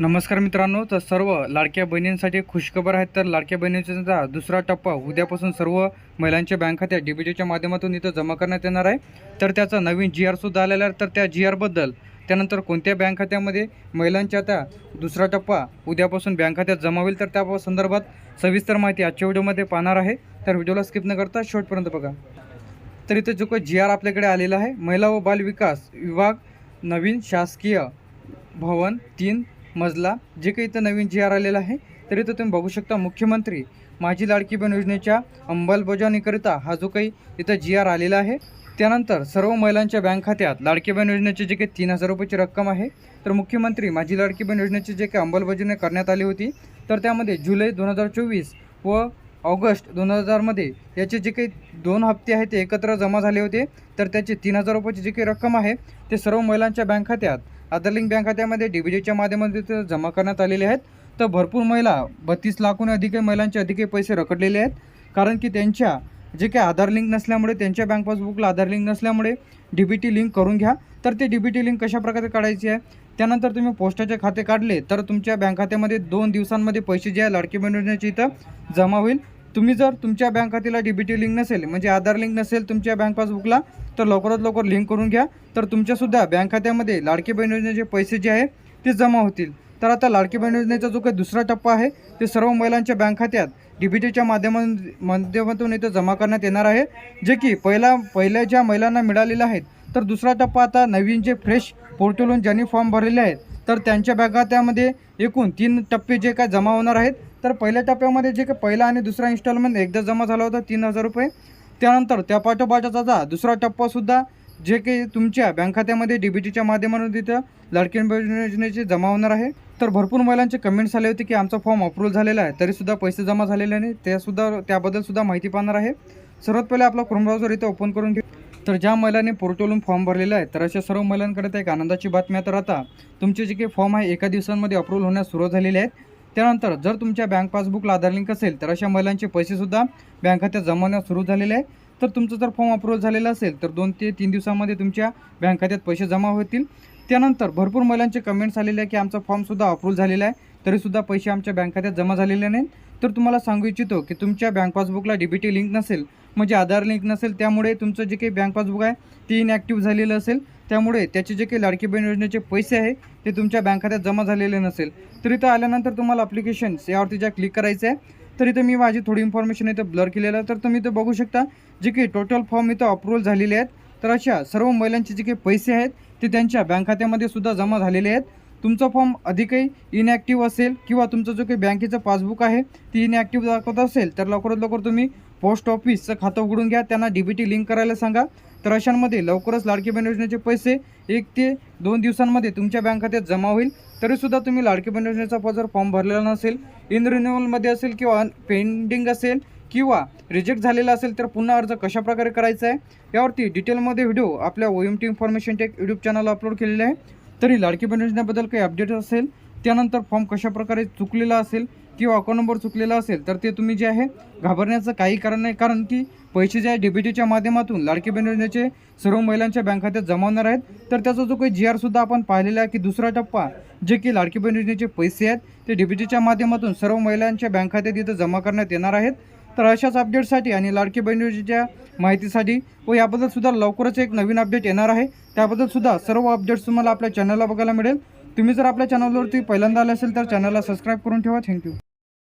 नमस्कार मित्रांनो तर सर्व लाडक्या बहिणींसाठी खुशखबर आहेत. तर लाडक्या बहिणींचा दुसरा टप्पा उद्यापासून सर्व महिलांच्या बँक खात्यात डीबीटीच्या माध्यमातून इथं जमा करण्यात येणार आहे. तर त्याचा नवीन जी आरसुद्धा आलेला आहे. तर त्या जी आरबद्दल त्यानंतर कोणत्या बँक खात्यामध्ये महिलांच्या त्या दुसरा टप्पा उद्यापासून बँक खात्यात जमा होईल तर त्या संदर्भात सविस्तर माहिती आजच्या व्हिडिओमध्ये पाहणार आहे. तर व्हिडिओला स्किप न करता शेवटपर्यंत बघा. तर इथं जो काही जी आर आपल्याकडे आलेला आहे महिला व बाल विकास विभाग नवीन शासकीय भवन तीन मजला जे काही इथं नवीन जी आर आलेलं आहे तर इथं तुम्ही बघू शकता मुख्यमंत्री माझी लाडकी बहीण योजनेच्या अंमलबजावणीकरिता हा जो काही इथं जी आर आलेला आहे त्यानंतर सर्व महिलांच्या बँक खात्यात लाडकी बहीण योजनेची जे काही तीन हजार रुपयाची रक्कम आहे तर मुख्यमंत्री माझी लाडकी बहीण योजनेची जे काही अंमलबजावणी करण्यात आली होती तर त्यामध्ये जुलै दोन हजार चोवीस व ऑगस्ट दोन हजारमध्ये याचे जे काही दोन हप्ते आहेत ते एकत्र जमा झाले होते. तर त्याची तीन हजार रुपयाची जी काही रक्कम आहे ते सर्व महिलांच्या बँक खात्यात आदरलिंग बँक खात्यामध्ये डी बी डीच्या माध्यमातून जमा करण्यात आलेले आहेत. तर भरपूर महिला बत्तीस लाखहून अधिक महिलांचे अधिक पैसे रखडलेले आहेत. कारण की त्यांच्या जे काही आधार लिंक नसल्यामुळे त्यांच्या बँक पासबुकला आधार लिंक नसल्यामुळे डी बी टी लिंक करून घ्या. तर ते डी बी टी लिंक कशाप्रकारे काढायची आहे त्यानंतर तुम्ही पोस्टाचे खाते काढले तर तुमच्या बँक खात्यामध्ये दोन दिवसांमध्ये पैसे जे आहे लाडकी बहीण योजनेचे इथं जमा होईल. तुम्ही जर तुमच्या बँक खात्याला डी बी टी लिंक नसेल म्हणजे आधार लिंक नसेल तुमच्या बँक पासबुकला तर लवकरात लवकर लिंक करून घ्या. तर तुमच्यासुद्धा बँक खात्यामध्ये लाडकी बहीण योजनेचे पैसे जे आहे ते जमा होतील. तर आता लाडकी बहीण योजनेचा जो काही दुसरा टप्पा आहे ते सर्व महिलांच्या बँक खात्यात डी बी टीच्या माध्यमातून माध्यमातून इथं जमा करण्यात येणार आहे. जे की पहिला पहिल्या ज्या महिलांना मिळालेलं आहेत तर दुसरा टप्पा आता नवीन जे फ्रेश पोर्टलहून ज्यांनी फॉर्म भरलेले आहेत तर त्यांच्या बँक खात्यामध्ये एकूण तीन टप्पे जे काय जमा होणार आहेत तर पहिल्या टप्प्यामध्ये जे काही पहिला आणि दुसरा इन्स्टॉलमेंट एकदा जमा झाला होता तीन हजार रुपये. त्यानंतर त्या पाठोपाठाचा दुसरा टप्पासुद्धा जे काही तुमच्या बँक खात्यामध्ये डी बी टीच्या माध्यमातून तिथं लाडकी योजनेचे जमा होणार आहे. तर भरपूर महिलांचे कमेंट्स आले होते की आमचा फॉर्म अप्रूव्ह झालेला आहे तरीसुद्धा पैसे जमा झालेले नाही. त्यासुद्धा त्याबद्दलसुद्धा माहिती पाहणार आहे. सर्वात पहिले आपला क्रोम ब्राउझर इथं ओपन करून घेऊ तर ज्या महिलांनी पोर्टलवरून फॉर्म भरलेला आहे तर अशा सर्व महिलांकडे एक आनंदाची बातमी तर आता तुमचे जे काही फॉर्म आहे एका दिवसांमध्ये अप्रूव्ह होण्यास सुरुवात झालेले आहेत त्यानंतर जर तुमच्या बँक पासबुकला आधार लिंक असेल तर अशा महिलांचे पैसेसुद्धा बँक खात्यात जमा होण्यास सुरू झालेले आहे. तर तुमचं जर फॉर्म अप्रूव्ह झालेला असेल तर दोन ते तीन दिवसामध्ये तुमच्या बँक खात्यात पैसे जमा होतील. त्यानंतर भरपूर महिलांचे कमेंट्स आलेले आहे की आमचा फॉर्मसुद्धा अप्रूव्ह झालेला आहे तरीसुद्धा पैसे आमच्या बँक खात्यात जमा झालेले नाहीत. तर तुम्हाला सांगू इच्छितो की तुमच्या बँक पासबुकला डी बी टी लिंक नसेल म्हणजे आधार लिंक नसेल त्यामुळे तुमचं जे काही बँक पासबुक आहे ते इनॅक्टिव्ह झालेलं असेल. त्यामुळे त्याचे जे काही लाडकी बहीण योजनेचे पैसे आहे ते तुमच्या बँक खात्यात जमा झालेले नसेल. तर इथं आल्यानंतर तुम्हाला अप्लिकेशन यावरती ज्या क्लिक करायचं आहे तर इथं मी माझी थोडी इन्फॉर्मेशन इथं ब्लर केलेलं आहे. तर तुम्ही इथं बघू शकता जे काही टोटल फॉर्म इथं अप्रूव्हल झालेले आहेत तर अशा सर्व महिलांचे जे काही पैसे आहेत ते त्यांच्या बँक खात्यामध्ये सुद्धा जमा झालेले आहेत. तुमचा फॉर्म अधिकही इनॲक्टिव्ह असेल किंवा तुमचं जो काही बँकेचं पासबुक आहे ती इनॲक्टिव्ह दाखवत असेल तर लवकरात लवकर तुम्ही पोस्ट ऑफिसचं खातं उघडून घ्या त्यांना डी बी टी लिंक करायला सांगा. तर अशांमध्ये लवकरच लाडकी बहीण योजनेचे पैसे एक ते दोन दिवसांमध्ये तुमच्या बँक खात्यात जमा होईल. तरीसुद्धा तुम्ही लाडकी बहीण योजनेचा जर फॉर्म भरलेला नसेल इन रिन्युअलमध्ये असेल किंवा पेंडिंग असेल किंवा रिजेक्ट झालेला असेल तर पुन्हा अर्ज कशाप्रकारे करायचा आहे? यावरती डिटेलमध्ये व्हिडिओ आपल्या O M T information tech YouTube चॅनलला अपलोड केलेले आहे. तरी लाडकी बहीण योजनेबद्दल काही अपडेट असेल त्यानंतर फॉर्म कशाप्रकारे चुकलेला असेल किंवा अकाउंट नंबर चुकलेला असेल तर ते तुम्ही जे आहे घाबरण्याचं काही कारण नाही. कारण की पैसे जे आहे डी माध्यमातून लाडकी बहीण योजनेचे सर्व महिलांच्या बँक खात्यात जमा होणार आहेत. तर त्याचा जो काही जी आरसुद्धा आपण पाहिलेला आहे की दुसरा टप्पा जे की लाडकी बहीण योजनेचे पैसे आहेत ते डीबीटीच्या माध्यमातून सर्व महिलांच्या बँक खात्यात इथं जमा करण्यात येणार आहेत. तर अशाच अपडेटसाठी आणि लाडकी बहीण योजनेच्या माहितीसाठी व याबद्दल सुद्धा लवकरच एक नवीन अपडेट येणार आहे. त्याबद्दल सुद्धा सर्व अपडेट्स तुम्हाला आपल्या चॅनलला बघायला मिळेल. तुम्ही जर आपल्या चॅनलवरती पहिल्यांदा आले असेल तर चॅनलला सबस्क्राईब करून ठेवा. थँक्यू